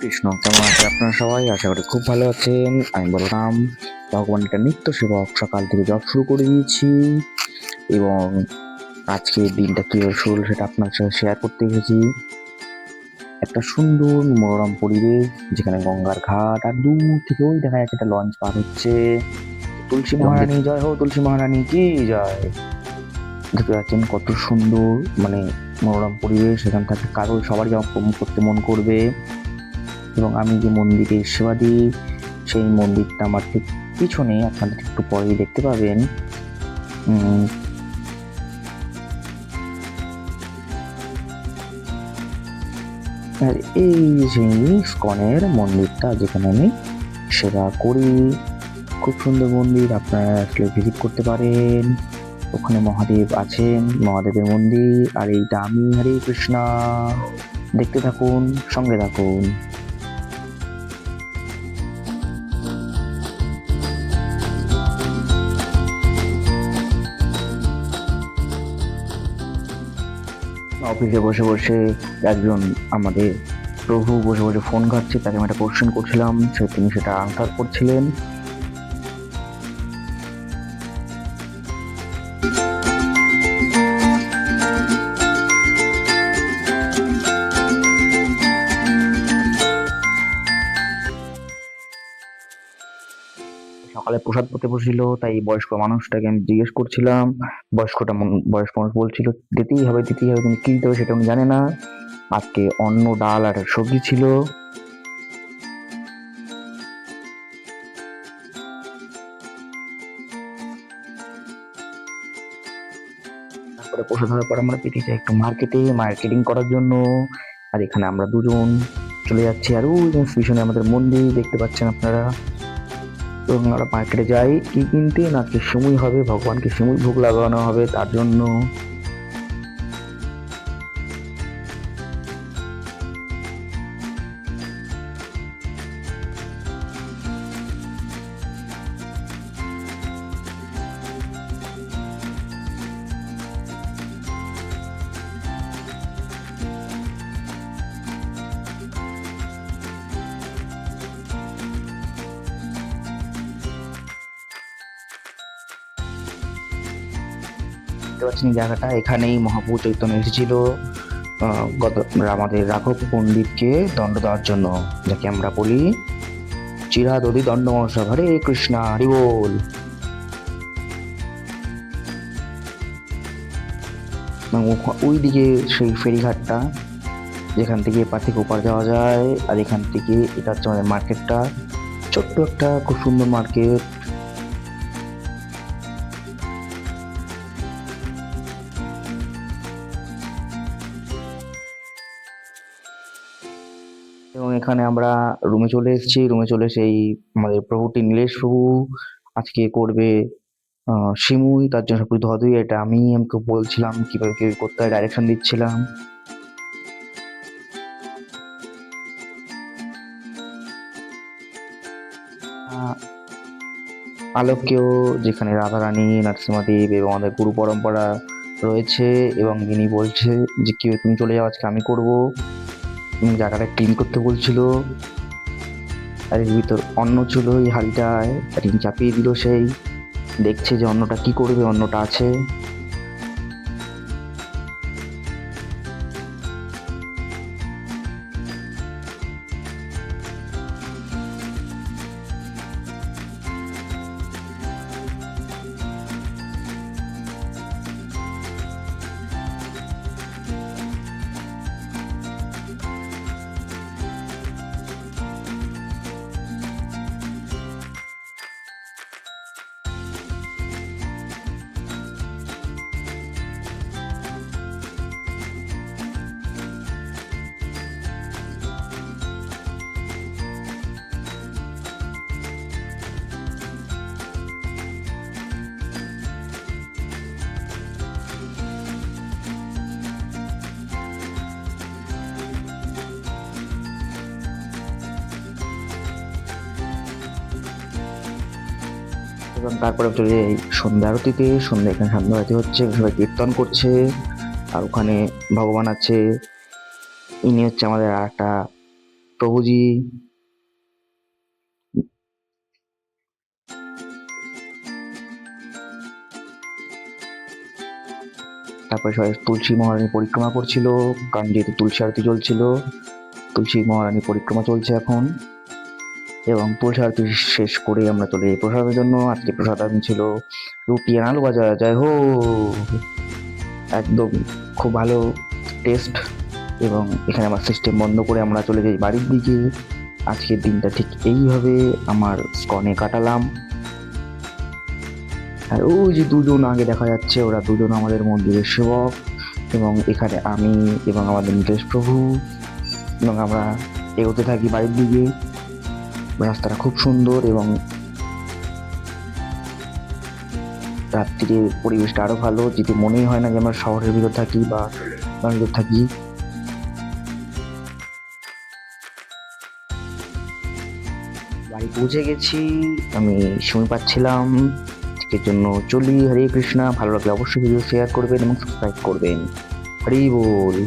কৃষ্ণ কেমন আছে আপনারা সবাই? আশা করি খুব ভালো আছেন। আমি বলরাম ভগবান একটা নিত্য সেবক। সকাল থেকে জব শুরু করে দিয়েছি এবং আজকে দিনটা কীভাবে শুরু হলো সেটা আপনার সাথে শেয়ার করতে এসেছি। একটা সুন্দর মনোরম পরিবেশ যেখানে গঙ্গার ঘাট আর দূর থেকে ওই দেখা যাচ্ছে একটা লঞ্চ পার হচ্ছে। তুলসী মহারানী জয় হো তুলসী মহারানী কি জয়? দেখতে পাচ্ছেন কত সুন্দর মানে মনোরম পরিবেশ। সেখান থেকে কারও আমার ভ্রমণ করতে মন করবে। এবং আমি যে মন্দিরে সেবা দিই, সেই মন্দিরটা আমার ঠিক পিছনে, আপনাদের একটু পরেই দেখতে পাবেন। আর এই যে স্কনের মন্দিরটা, যেখানে আমি সেবা করি, খুব সুন্দর মন্দির, আপনারা আসলে ভিজিট করতে পারেন। ওখানে মহাদেব আছেন, মহাদেবের মন্দির, আর এইটা আমি হরে কৃষ্ণা। দেখতে থাকুন, সঙ্গে থাকুন। অফিসে বসে বসে একজন আমাদের প্রভু বসে বসে ফোন ঘাটছে, তাকে আমি একটা কোশ্চেন করছিলাম, সে তিনি সেটা আনসার করছিলেন। সকালে প্রসাদ পেতে বসেছিল, তাই বয়স্ক মানুষটাকে আমি জিজ্ঞেস করছিলাম, বয়স্কটা বয়স্ক মানুষ বলছিল, দিতেই হবে দিতেই হবে কিন্তু কি দিতে হবে সেটা জানে না। আজকে অন্ন, ডাল আর সবজি ছিল। তারপরে প্রসাদ হওয়ার পর আমরা পেতে একটু মার্কেটে মার্কেটিং করার জন্য। আর এখানে আমরা দুজন চলে যাচ্ছি। আর ওই পিছনে আমাদের মন্দির, দেখতে পাচ্ছেন আপনারা। এবং আমরা মার্কেটে যাই, কি কিনতে? না কি সময় হবে? ভগবানকে সময় ভোগ লাগানো হবে, তার জন্য দেখতে পাচ্ছেন এই জায়গাটা। এখানেই মহাপ্রভু চৈতন্য এসেছিল। গত আমাদের রাঘব পণ্ডিতকে দণ্ড দেওয়ার জন্য। যাকে আমরা বলি চিরাদদি দণ্ড মহাশয় হরে কৃষ্ণা, হরি বল। এবং ওখা- ওইদিকে সেই ফেরিঘাটটা, যেখান থেকে এপার থেকে ওপার যাওয়া যায়। আর এখান থেকে এটা হচ্ছে আমাদের মার্কেটটা। ছোট্ট একটা খুব সুন্দর মার্কেট। এবং এখানে আমরা রুমে চলে এসেছি। রুমে চলে সেই আমাদের প্রভুটি নীলেশ প্রভু আজকে করবে সিমুই। তার জন্য সবকিছু ধোয়াধুয়ি এটা আমি আমাকে বলছিলাম কীভাবে কি করতে হয় ডাইরেকশন দিচ্ছিলাম। আহ, আলোকেও যেখানে রাধারানী নরসিংহদেব এবং আমাদের গুরু পরম্পরা রয়েছে এবং যিনি বলছে যে কেউ তুমি চলে যাও আজকে আমি করব। এবং জায়গাটা ক্লিন করতে বলছিল। আর এর ভিতর অন্ন ছিল এই হাঁড়িটায় আর চাপিয়ে দিল সেই। দেখছে যে অন্নটা কি করবে, অন্নটা আছে। এবং তারপরে যাই সন্ধ্যা আরতিতে, সন্ধ্যা এখানে সন্ধ্যা আরতি হচ্ছে, সবাই কীর্তন করছে, আর ওখানে ভগবান আছে, ইনি হচ্ছে আমাদের আর একটা প্রভুজি। তারপরে সবাই তুলসী মহারানী পরিক্রমা করছিল, কারণ যেহেতু তুলসী আরতি চলছিল, তুলসী মহারানী পরিক্রমা চলছে এখন। এবং আরতি শেষ করে আমরা চলে যাই প্রসাদের জন্য, আজকে প্রসাদ আনছিল ছিল রুটি আর আলু ভাজা জয় হো একদম খুব ভালো টেস্ট এবং এখানে আমার সিস্টেম বন্ধ করে আমরা চলে যাই বাড়ির দিকে। আজকের দিনটা ঠিক এইভাবে আমার স্কনে কাটালাম। আর ওই যে দুজন আগে দেখা যাচ্ছে, ওরা দুজন আমাদের মন্দিরের সেবক এবং এখানে আমি এবং আমাদের নিতেশ প্রভু। এবং আমরা এগোতে থাকি বাড়ির দিকে। রাস্তাটা খুব সুন্দর এবং রাত্রির পরিবেশটা আরও ভালো। যেটি মনেই হয় না যে আমরা শহরের ভিতর থাকি বা বাড়ির থাকি। বাড়ি পৌঁছে গেছি, আমি সময় পাচ্ছিলাম। আজকের জন্য চলি। হরে কৃষ্ণা। ভালো লাগলে অবশ্যই ভিডিও শেয়ার করবেন এবং সাবস্ক্রাইব করবেন। হরি বল।